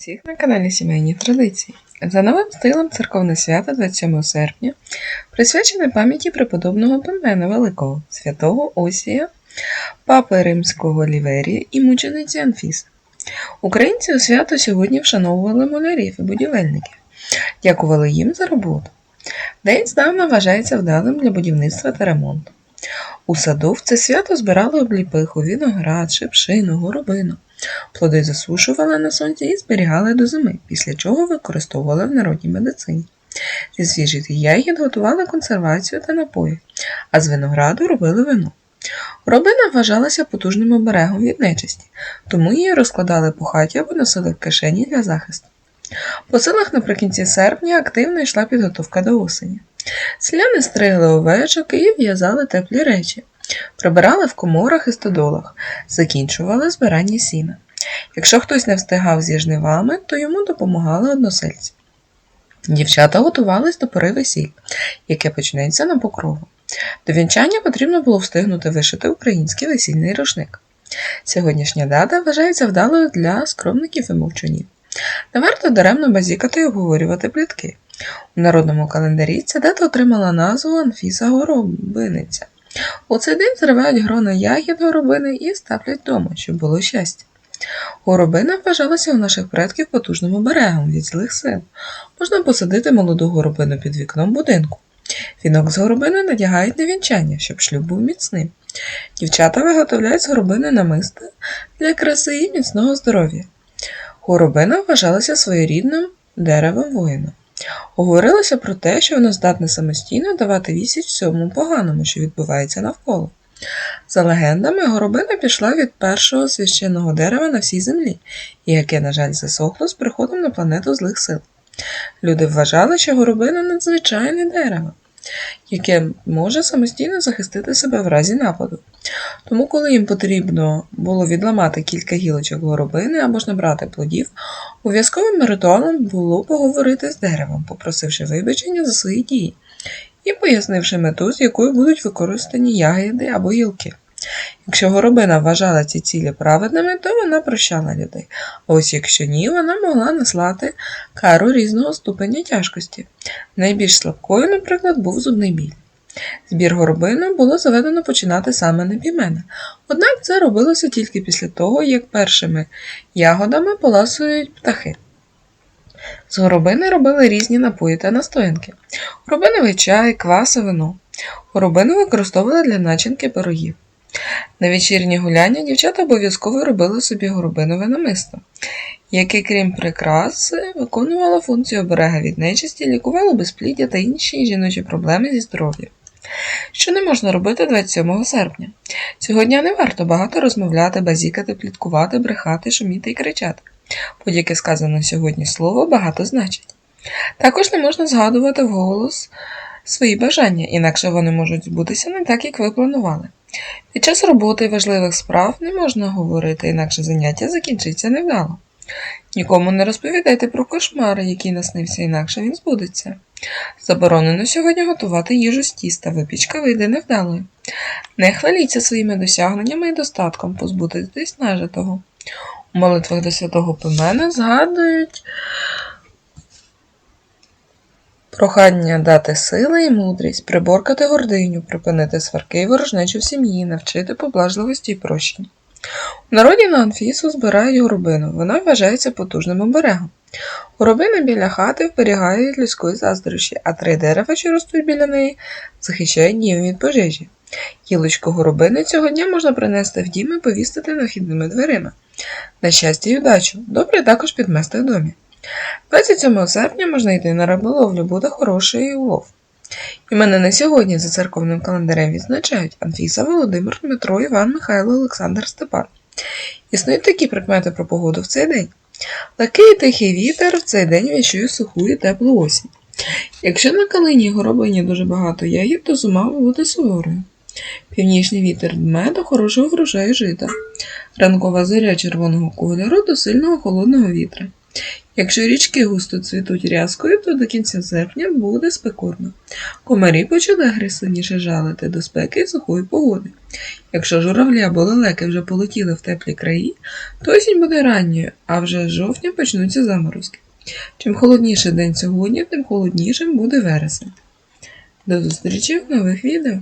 Всіх на каналі Сімейні Традиції. За новим стилем церковне свято 27 серпня присвячене пам'яті преподобного Пимена Великого, святого Осія, папи Римського Ліверія і мучениці Анфіси. Українці у свято сьогодні вшановували малярів і будівельників, дякували їм за роботу. День здавна вважається вдалим для будівництва та ремонту. У саду в це свято збирали обліпиху, виноград, шипшину, горобину. Плоди засушували на сонці і зберігали до зими, після чого використовували в народній медицині. Зі свіжих ягід готували консервацію та напої, а з винограду робили вино. Робина вважалася потужним оберегом від нечисті, тому її розкладали по хаті або носили в кишені для захисту. По селах наприкінці серпня активно йшла підготовка до осені. Селяни стригли овечок і в'язали теплі речі, прибирали в коморах і стодолах, закінчували збирання сіна. Якщо хтось не встигав зі жнивами, то йому допомагали односельці. Дівчата готувались до пори весіль, яке почнеться на покрову. До вінчання потрібно було встигнути вишити український весільний рушник. Сьогоднішня дата вважається вдалою для скромників і мовчунів. Не варто даремно базікати і обговорювати плітки. У народному календарі ця дата отримала назву Анфіса Горобиниця. У цей день зривають грона ягід горобини і ставлять вдома, щоб було щастя. Горобина вважалася у наших предків потужним оберегом від злих сил. Можна посадити молоду горобину під вікном будинку. Вінок з горобини надягають на вінчання, щоб шлюб був міцним. Дівчата виготовляють з горобини намисти для краси і міцного здоров'я. Горобина вважалася своєрідним деревом воїна. Говорилося про те, що воно здатне самостійно давати відсіч всьому поганому, що відбувається навколо. За легендами, горобина пішла від першого священного дерева на всій землі, і яке, на жаль, засохло з приходом на планету злих сил. Люди вважали, що горобина надзвичайне дерево, яке може самостійно захистити себе в разі нападу. Тому, коли їм потрібно було відламати кілька гілочок горобини або ж набрати плодів, обов'язковим ритуалом було поговорити з деревом, попросивши вибачення за свої дії і пояснивши мету, з якою будуть використані ягоди або гілки. Якщо горобина вважала ці цілі праведними, то вона прощала людей. А ось якщо ні, вона могла наслати кару різного ступеня тяжкості. Найбільш слабкою, наприклад, був зубний біль. Збір горобини було заведено починати саме на пімена, однак це робилося тільки після того, як першими ягодами поласують птахи. З горобини робили різні напої та настоянки. Горобиновий чай, квас вино. Горобину використовували для начинки пирогів. На вечірні гуляння дівчата обов'язково робили собі горобинове намисто, яке, крім прикраси, виконувало функцію оберега від нечисті, лікувало безпліддя та інші жіночі проблеми зі здоров'ям. Що не можна робити 27 серпня? Цього дня не варто багато розмовляти, базікати, пліткувати, брехати, шуміти і кричати. Будь-яке сказане сьогодні слово багато значить. Також не можна згадувати вголос свої бажання, інакше вони можуть збутися не так, як ви планували. Під час роботи і важливих справ не можна говорити, інакше заняття закінчиться невдало. Нікому не розповідайте про кошмари, який наснився, інакше він збудеться. Заборонено сьогодні готувати їжу з тіста, випічка вийде невдалою. Не хваліться своїми досягненнями і достатком, позбудетесь нажитого. У молитвах до святого Пимена згадують прохання дати сили і мудрість, приборкати гординю, припинити сварки і ворожнечу в сім'ї, навчити поблажливості і прощення. У народі на Анфісу збирають горобину, вона вважається потужним оберегом. Горобини біля хати вберігають людської заздрощі, а три дерева, що ростуть біля неї, захищають дім від пожежі. Гілочку горобини цього дня можна принести в дім і повісити нахідними дверима. На щастя і удачу, добре також підмести в домі. 27 серпня можна йти на риболовлю, буде хороший улов. І мене не сьогодні за церковним календарем відзначають Анфіса, Володимир, Дмитро, Іван, Михайло, Олександр, Степан. Існують такі прикмети про погоду в цей день. Легкий тихий вітер в цей день віщує суху і теплу осінь. Якщо на калині і горобині дуже багато ягід, то зима буде суворою. Північний вітер дме до хорошого врожаю жита, ранкова зоря червоного кольору до сильного холодного вітра. Якщо річки густо цвітуть рязкою, то до кінця серпня буде спекотно. Комарі почали агресивніше жалити до спеки і сухої погоди. Якщо журавлі або лелеки вже полетіли в теплі краї, то осінь буде ранньою, а вже з жовтня почнуться заморозки. Чим холодніший день сьогодні, тим холоднішим буде вересень. До зустрічі в нових відео!